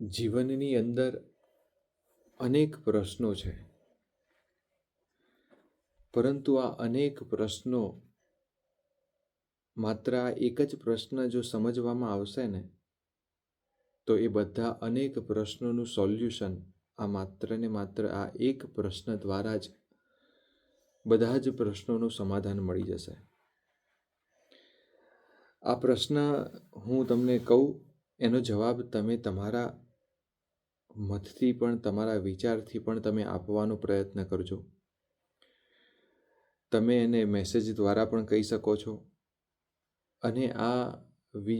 જીવનની અંદર અનેક પ્રશ્નો છે. પરંતુ આ અનેક પ્રશ્નો માત્ર આ એક જ પ્રશ્ન જો સમજવામાં આવશે ને, તો એ બધા અનેક પ્રશ્નોનું સોલ્યુશન આ માત્ર ને માત્ર આ એક પ્રશ્ન દ્વારા જ બધા જ પ્રશ્નોનું સમાધાન મળી જશે. આ પ્રશ્ન હું તમને કહું, એનો જવાબ તમે તમારા મતથી પણ, તમારા વિચારથી પણ તમે આપવાનો પ્રયત્ન કરજો. તમે એને મેસેજ દ્વારા પણ કહી શકો છો. અને આ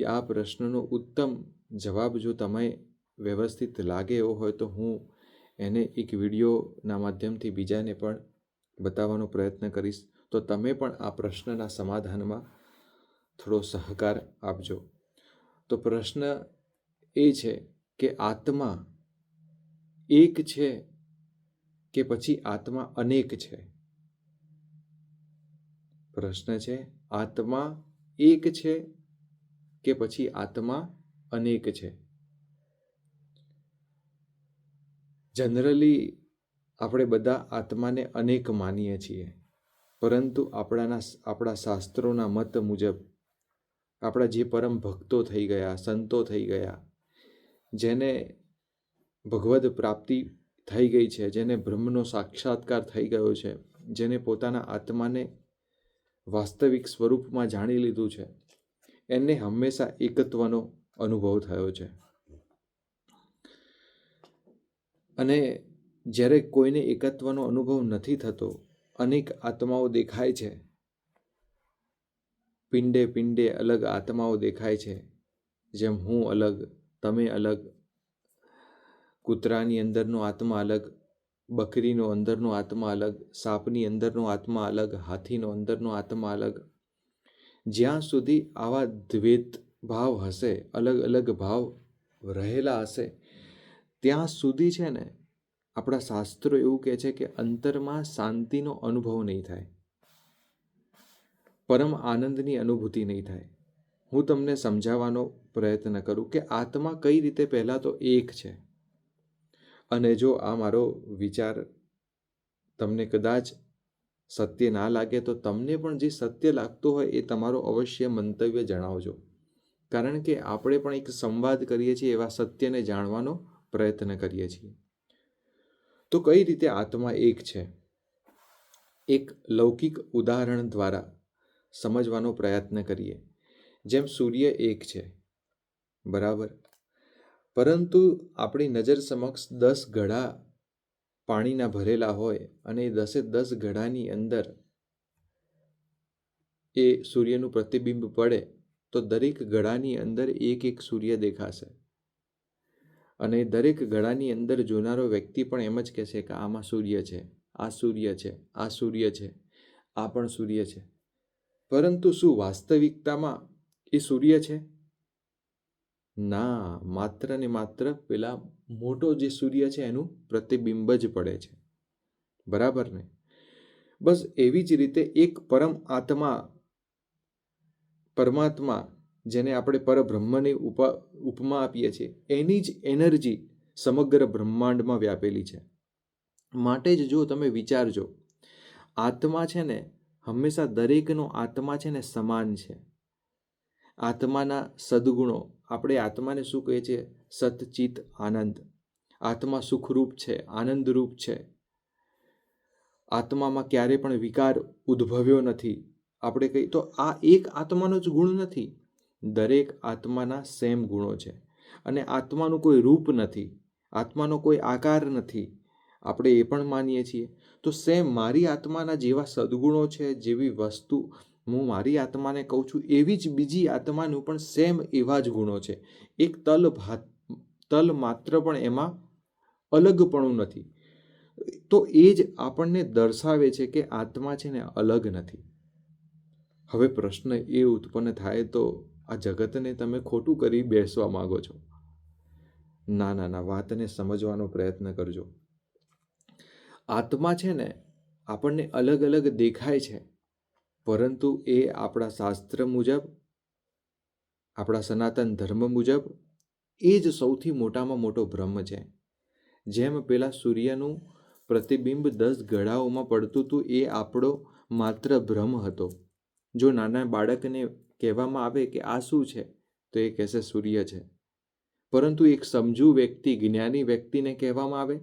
આ પ્રશ્નનો ઉત્તમ જવાબ જો તમે વ્યવસ્થિત લાગે એવો હોય તો હું એને એક વિડીયોના માધ્યમથી બીજાને પણ બતાવવાનો પ્રયત્ન કરીશ. તો તમે પણ આ પ્રશ્નના સમાધાનમાં થોડો સહકાર આપજો. તો પ્રશ્ન એ છે કે આત્મા એક છે કે પછી આત્મા અનેક છે? પ્રશ્ન છે, આત્મા એક છે કે પછી આત્મા અનેક છે? જનરલી આપણે બધા આત્માને અનેક માનીએ છીએ, પરંતુ આપણાના આપણા શાસ્ત્રોના મત મુજબ આપણા જે પરમ ભક્તો થઈ ગયા, સંતો થઈ ગયા, જેને ભગવદ પ્રાપ્તિ થઈ ગઈ છે, જેને બ્રહ્મનો સાક્ષાત્કાર થઈ ગયો છે, જેને પોતાના આત્માને વાસ્તવિક સ્વરૂપમાં જાણી લીધું છે. એને હંમેશા એકત્વનો અનુભવ થયો છે. અને જ્યારે કોઈને એકત્વનો અનુભવ નથી થતો, અનેક આત્માઓ દેખાય છે. પિંડે પિંડે અલગ આત્માઓ દેખાય છે. જેમ હું અલગ, તમે અલગ કૂતરાની અંદરનો આત્મા અલગ, બકરીનો અંદરનો આત્મા અલગ, સાપની અંદરનો આત્મા અલગ, હાથીનો અંદરનો આત્મા અલગ. જ્યાં સુધી આવા દ્વૈત ભાવ હશે, અલગ અલગ ભાવ રહેલા હશે, ત્યાં સુધી છે ને, આપણા શાસ્ત્રો એવું કહે છે કે અંતરમાં શાંતિનો અનુભવ નહીં થાય. પરમ આનંદની અનુભૂતિ નહીં થાય. હું તમને સમજાવવાનો પ્રયત્ન કરું કે આત્મા કઈ રીતે પહેલાં તો એક છે. અને જો આ મારો વિચાર તમને કદાચ સત્ય ના લાગે, તો તમને પણ જે સત્ય લાગતું હોય એ તમારો અવશ્ય મંતવ્ય જણાવજો. કારણ કે આપણે પણ એક સંવાદ કરીએ છીએ એવા સત્યને જાણવાનો પ્રયત્ન કરીએ છીએ. તો કઈ રીતે આત્મા એક છે? એક લૌકિક ઉદાહરણ દ્વારા સમજવાનો પ્રયત્ન કરીએ. જેમ સૂર્ય એક છે. બરાબર? પરંતુ આપણી નજર સમક્ષ દસ ઘડા પાણીના ભરેલા હોય અને એ દસે દસ ઘડાની અંદર એ સૂર્યનું પ્રતિબિંબ પડે, તો દરેક ઘડાની અંદર એક એક સૂર્ય દેખાશે. અને દરેક ઘડાની અંદર જોનારો વ્યક્તિ પણ એમ જ કહેશે કે આમાં સૂર્ય છે, આ સૂર્ય છે, આ સૂર્ય છે, આ પણ સૂર્ય છે. પરંતુ શું વાસ્તવિકતામાં એ સૂર્ય છે? ના, માત્ર ને માત્ર પેલા મોટો જે સૂર્ય છે એનું પ્રતિબિંબ જ પડે છે. બરાબર ને? બસ એવી જ રીતે એક પરમ આત્મા, પરમાત્મા જેને આપણે પરબ્રહ્મની ઉપા, ઉપમા આપીએ છીએ, એની જ એનર્જી સમગ્ર બ્રહ્માંડમાં વ્યાપેલી છે. માટે જ જો તમે વિચારજો, આત્મા છે ને હંમેશા દરેકનો આત્મા છે ને સમાન છે. આત્માના સદગુણો. આપણે આત્માને શું કહીએ છીએ? સતચિત આનંદ. આત્મા સુખરૂપ છે, આનંદરૂપ છે. આત્મામાં ક્યારે પણ વિકાર ઉદ્ભવ્યો નથી. આપણે કહીએ, તો આ એક આત્માનો જ ગુણ નથી. દરેક આત્માના સેમ ગુણો છે. અને આત્માનું કોઈ રૂપ નથી. આત્માનો કોઈ આકાર નથી. આપણે એ પણ માનીએ છીએ. તો સેમ મારી આત્માના જેવા સદગુણો છે, જેવી વસ્તુ હું મારી આત્માને કહું છું, એવી જ બીજી આત્માનું પણ સેમ એવા જ ગુણો છે. એક તલ ભાત તલ માત્ર પણ એમાં અલગપણું નથી. તો એ જ આપણને દર્શાવે છે કે આત્મા છે ને અલગ નથી. હવે પ્રશ્ન એ ઉત્પન્ન થાય તો આ જગતને તમે ખોટું કરી બેસવા માગો છો. ના ના ના, વાતને સમજવાનો પ્રયત્ન કરજો. આત્મા છે ને આપણને અલગ અલગ દેખાય છે. પરંતુ એ આપણા શાસ્ત્ર મુજબ, આપણા સનાતન ધર્મ મુજબ, એ જ સૌથી મોટામાં મોટો ભ્રમ છે. જેમ પેલા સૂર્યનું પ્રતિબિંબ દસ ગળાઓમાં પડતું હતું, એ આપણો માત્ર ભ્રમ હતો. જો નાના બાળકને કહેવામાં આવે કે આ શું છે, તો એ કહેશે સૂર્ય છે. પરંતુ એક સમજુ વ્યક્તિ, જ્ઞાની વ્યક્તિને કહેવામાં આવે,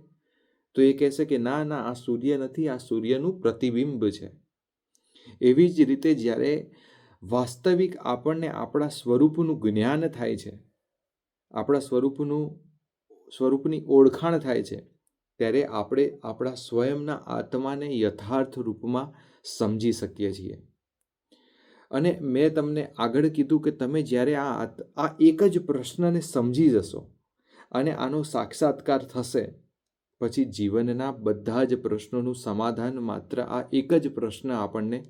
તો એ કહેશે કે ના ના, આ સૂર્ય નથી, આ સૂર્યનું પ્રતિબિંબ છે. એવી જ રીતે જ્યારે વાસ્તવિક આપણને આપણા સ્વરૂપનું જ્ઞાન થાય છે, આપણા સ્વરૂપનું, સ્વરૂપની ઓળખાણ થાય છે, ત્યારે આપણે આપણા સ્વયંના આત્માને યથાર્થ રૂપમાં સમજી શકીએ છીએ. અને મેં તમને આગળ કીધું કે તમે જ્યારે આ આ એક જ પ્રશ્નને સમજી જશો અને આનો સાક્ષાત્કાર થશે પછી જીવનના બધા જ પ્રશ્નોનું સમાધાન માત્ર આ એક જ પ્રશ્ન આપણને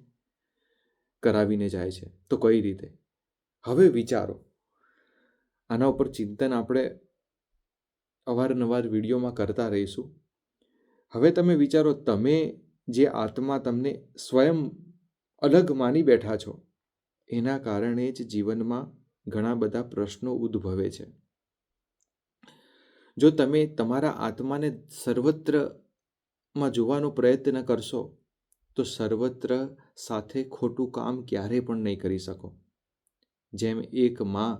કરાવીને જાય છે. તો કઈ રીતે? હવે વિચારો. આના ઉપર ચિંતન આપણે અવારનવાર વિડીયોમાં કરતા રહીશું. હવે તમે વિચારો, તમે જે આત્મા તમને સ્વયં અલગ માની બેઠા છો, એના કારણે જ જીવનમાં ઘણા બધા પ્રશ્નો ઉદ્ભવે છે. જો તમે તમારા આત્માને સર્વત્રમાં જોવાનો પ્રયત્ન કરશો, તો સર્વત્ર સાથે ખોટું કામ ક્યારેય પણ નહીં કરી શકો. જેમ એક મા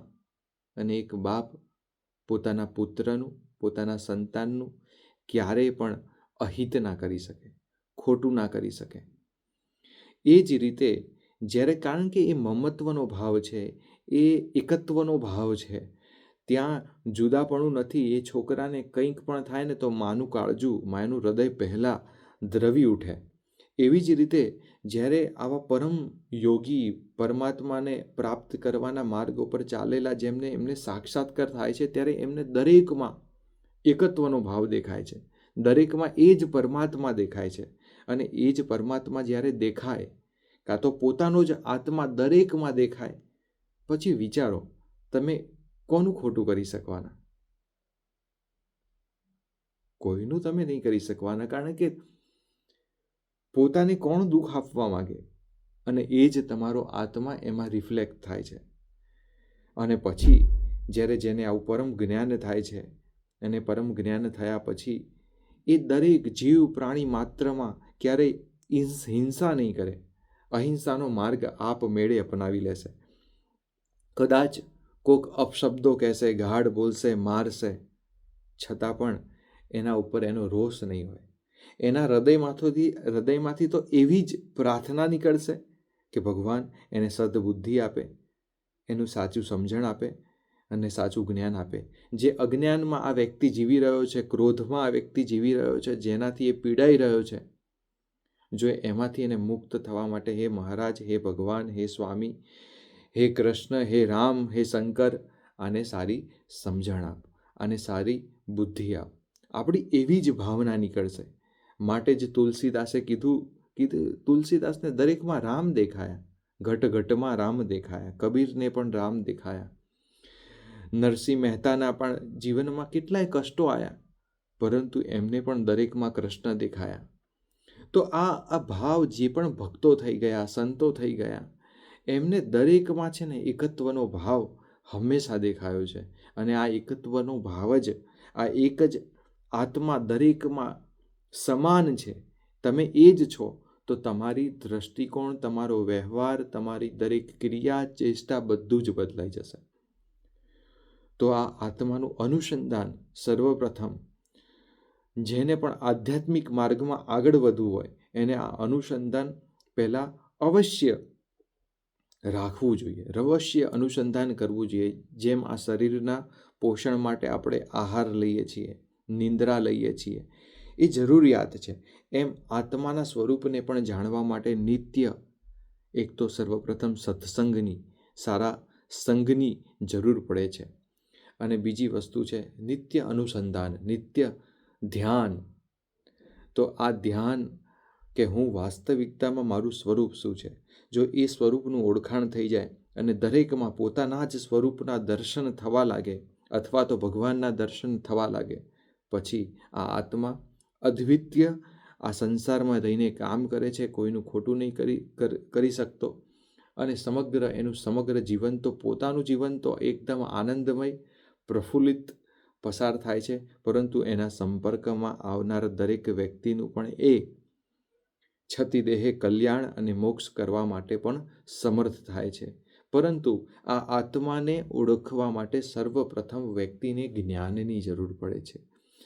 અને એક બાપ પોતાના પુત્રનું, પોતાના સંતાનનું ક્યારેય પણ અહિત ના કરી શકે, ખોટું ના કરી શકે. એ જ રીતે જ્યારે કારણ કે એ મમત્વનો ભાવ છે, એ એકત્વનો ભાવ છે ત્યાં જુદાપણું નથી, એ છોકરાને કંઈક પણ થાય ને તો માનું કાળજું, માયનું હૃદય પહેલાં દ્રવી ઉઠે. એવી જ રીતે જ્યારે આવા પરમ યોગી પરમાત્માને પ્રાપ્ત કરવાના માર્ગ ઉપર ચાલેલા જેમને એમને સાક્ષાત્કાર થાય છે, ત્યારે એમને દરેકમાં એકત્વનો ભાવ દેખાય છે. દરેકમાં એ જ પરમાત્મા દેખાય છે અને એ જ પરમાત્મા જ્યારે દેખાય, કાં તો પોતાનો જ આત્મા દરેકમાં દેખાય. પછી વિચારો, તમે કોનું ખોટું કરી શકવાના? કોઈનું તમે નહીં કરી શકવાના, કારણ કે પોતાને કોણ દુઃખ આપવા માગે? અને એ જ તમારો આત્મા એમાં રિફ્લેક્ટ થાય છે. અને પછી જ્યારે જેને આવું પરમ જ્ઞાન થાય છે અને પરમ જ્ઞાન થયા પછી એ દરેક જીવ પ્રાણી માત્રમાં ક્યારેય હિંસા નહીં કરે. અહિંસાનો માર્ગ આપ મેળે અપનાવી લેશે. કદાચ કોક અપશબ્દો કહેશે, ગાઢ બોલશે, મારશે. છતાં પણ એના ઉપર એનો રોષ નહીં હોય. એના હૃદયમાંથી હૃદયમાંથી તો એવી જ પ્રાર્થના નીકળશે કે ભગવાન એને સદબુદ્ધિ આપે, એનું સાચું સમજણ આપે અને સાચું જ્ઞાન આપે. જે અજ્ઞાનમાં આ વ્યક્તિ જીવી રહ્યો છે, ક્રોધમાં આ વ્યક્તિ જીવી રહ્યો છે, જેનાથી એ પીડાઈ રહ્યો છે, જો એમાંથી એને મુક્ત થવા માટે, હે મહારાજ, હે ભગવાન, હે સ્વામી હે કૃષ્ણ, હે રામ, હે શંકર, આને સારી સમજણ આપ અને સારી બુદ્ધિ આપ. આપણી એવી જ ભાવના નીકળશે. માટે જ તુલસીદાસે કીધું કીધું તુલસીદાસને દરેકમાં રામ દેખાયા ઘટ ઘટમાં રામ દેખાયા, કબીરને પણ રામ દેખાયા. નરસિંહ મહેતાના પણ જીવનમાં કેટલાય કષ્ટો આવ્યા પરંતુ એમને પણ દરેકમાં કૃષ્ણ દેખાયા. તો આ આ ભાવ જે પણ ભક્તો થઈ ગયા, સંતો થઈ ગયા એમને દરેકમાં છે ને એકત્વનો ભાવ હંમેશા દેખાયો છે. અને આ એકત્વનો ભાવ જ, આ એક જ આત્મા દરેકમાં સમાન છે. તમે એ જ છો, તો તમારી દ્રષ્ટિકોણ, તમારો વ્યવહાર, તમારી દરેક ક્રિયા, ચેષ્ટા બધું જ બદલાઈ જશે. તો આ આત્માનું અનુસંધાન સર્વપ્રથમ, જેને પણ આધ્યાત્મિક માર્ગમાં આગળ વધવું હોય, એને આ અનુસંધાન પહેલાં અવશ્ય રાખવું જોઈએ. રહસ્ય અનુસંધાન કરવું જોઈએ. જેમ આ શરીરના પોષણ માટે આપણે આહાર લઈએ છીએ, નિંદ્રા લઈએ છીએ, એ જરૂરિયાત છે. એમ આત્માના સ્વરૂપને પણ જાણવા માટે નિત્ય એક તો સર્વપ્રથમ સત્સંગની, સારા સંઘની જરૂર પડે છે. અને બીજી વસ્તુ છે નિત્ય અનુસંધાન, નિત્ય ધ્યાન. તો આ ધ્યાન કે હું વાસ્તવિકતામાં મારું સ્વરૂપ શું છે? જો એ સ્વરૂપનું ઓળખાણ થઈ જાય અને દરેકમાં પોતાના જ સ્વરૂપના દર્શન થવા લાગે અથવા તો ભગવાનના દર્શન થવા લાગે, પછી આ આત્મા અદ્વિતીય આ સંસારમાં રહીને કામ કરે છે, કોઈનું ખોટું નહીં કરી કરી શકતો અને સમગ્ર એનું સમગ્ર જીવન તો પોતાનું જીવન તો એકદમ આનંદમય, પ્રફુલ્લિત પસાર થાય છે, પરંતુ એના સંપર્કમાં આવનાર દરેક વ્યક્તિનું પણ એ છતિદેહે કલ્યાણ અને મોક્ષ કરવા માટે પણ સમર્થ થાય છે. પરંતુ આ આત્માને ઓળખવા માટે સર્વપ્રથમ વ્યક્તિને જ્ઞાનની જરૂર પડે છે.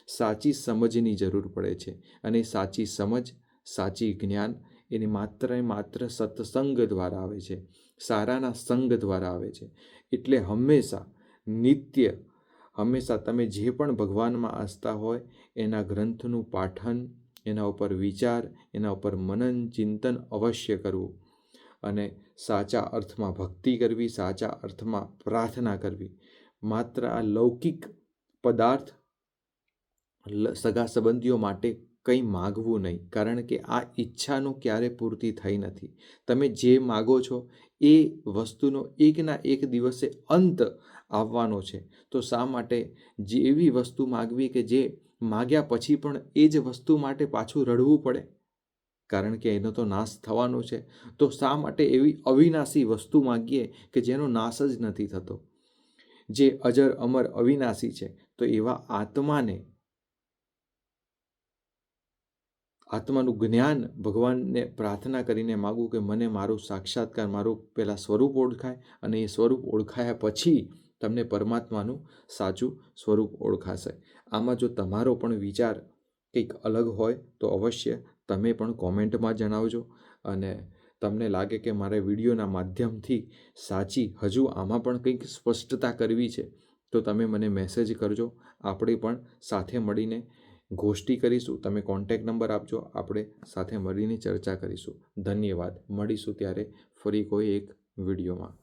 સાચી સમજની જરૂર પડે છે અને સાચી સમજ, સાચી જ્ઞાન એને માત્ર માત્ર સત્સંગ દ્વારા આવે છે. સારાના સંગ દ્વારા આવે છે. એટલે હંમેશા નિત્ય, હંમેશા તમે જે પણ ભગવાનમાં આસ્થા હોય એના ગ્રંથનું પાઠન એના ઉપર વિચાર, એના ઉપર મનન, ચિંતન અવશ્ય કરવું. અને સાચા અર્થમાં ભક્તિ કરવી, સાચા અર્થમાં પ્રાર્થના કરવી. માત્ર આ લૌકિક પદાર્થ સગા સંબંધીઓ માટે કંઈ માગવું નહીં, કારણ કે આ ઈચ્છાનો ક્યારે પૂર્તિ થઈ નથી. તમે જે માગો છો, એ વસ્તુનો એકના એક દિવસે અંત આવવાનો છે. તો શા માટે જેવી વસ્તુ માગવી કે જે માગ્યા પછી પણ એ જ વસ્તુ માટે પાછું રડવું પડે. કારણ કે એનો તો નાશ થવાનો છે, તો શા માટે એવી અવિનાશી વસ્તુ માગીએ કે જેનો નાશ જ નથી થતો? જે અજર અમર અવિનાશી છે, તો એવા આત્માને, આત્માનું જ્ઞાન ભગવાનને પ્રાર્થના કરીને માગું કે મને મારું સાક્ષાત્કાર, મારું પહેલાં સ્વરૂપ ઓળખાય અને એ સ્વરૂપ ઓળખાયા પછી તમને પરમાત્માનું સાચું સ્વરૂપ ઓળખાશે. આમાં જો તમારો પણ વિચાર કંઈક અલગ હોય, તો અવશ્ય તમે પણ કોમેન્ટમાં જણાવજો. અને તમને લાગે કે મારે વિડીયોના માધ્યમથી સાચી હજુ આમાં પણ કંઈક સ્પષ્ટતા કરવી છે, તો તમે મને મેસેજ કરજો. આપણે પણ સાથે મળીને ગોષ્ઠી કરીશું. તમે કોન્ટેક નંબર આપજો. આપણે સાથે મળીને ચર્ચા કરીશું. ધન્યવાદ. મળીશું ત્યારે ફરી કોઈ એક વિડીયોમાં.